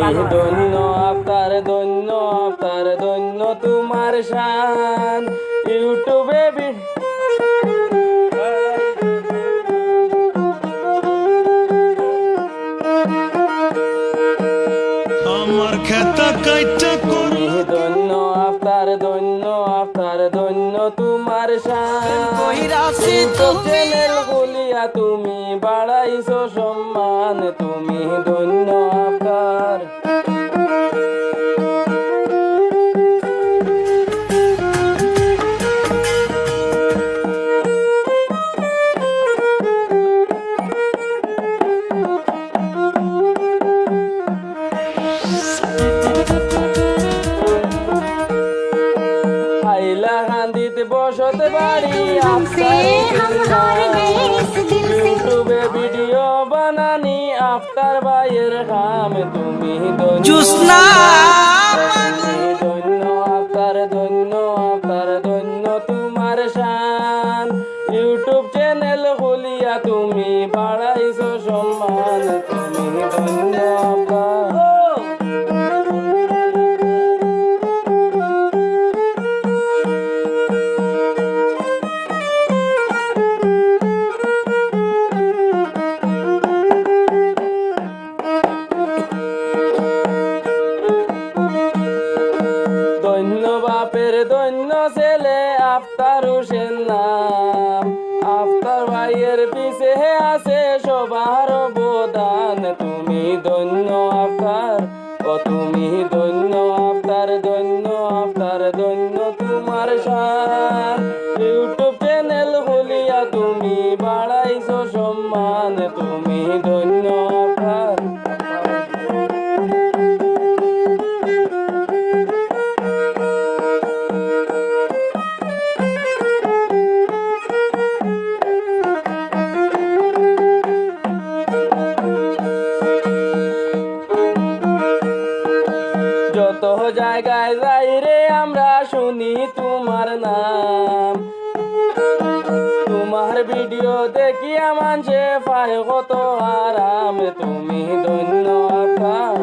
ধন্য আফতার ধন্য আফতার ধন্য তোমার শান। ইউটিউবে আমার খেতা কাইটা কর। তুমি ধন্য আফতার ধন্য আফতার ধন্য তোমার শান। ইউটিউব চ্যানেল খুলিয়া তুমি বাড়াইছো সম্মান। তুমি হাইলাকান্দিতে বসতে বাড়ি ইউটিউবে ভিডিও বানানি আফতার ভাইয়ের কাম তুমি জুসনা ধন্য আফতার ধন্য আফতার ধন্য তোমার শান। ইউটিউব চ্যানেল খুলিয়া তুমি পাড়া আফতার হোসেন আফতার ভাইয়ের পিছে আছে সবার অবদান। তুমি ধন্য আফতার, ও তুমি ধন্য আফতার ধন্য আফতার, ধন্য তোমার শান ইউটিউব চ্যানেল খুলিয়া তুমি বাড়াইছো সম্মান। তুমি যত জায়গায় যাই রে আমরা শুনি তোমার নাম। তোমার ভিডিও দেখি আমার যে পায় কত আরাম। তুমি ধন্য আফতার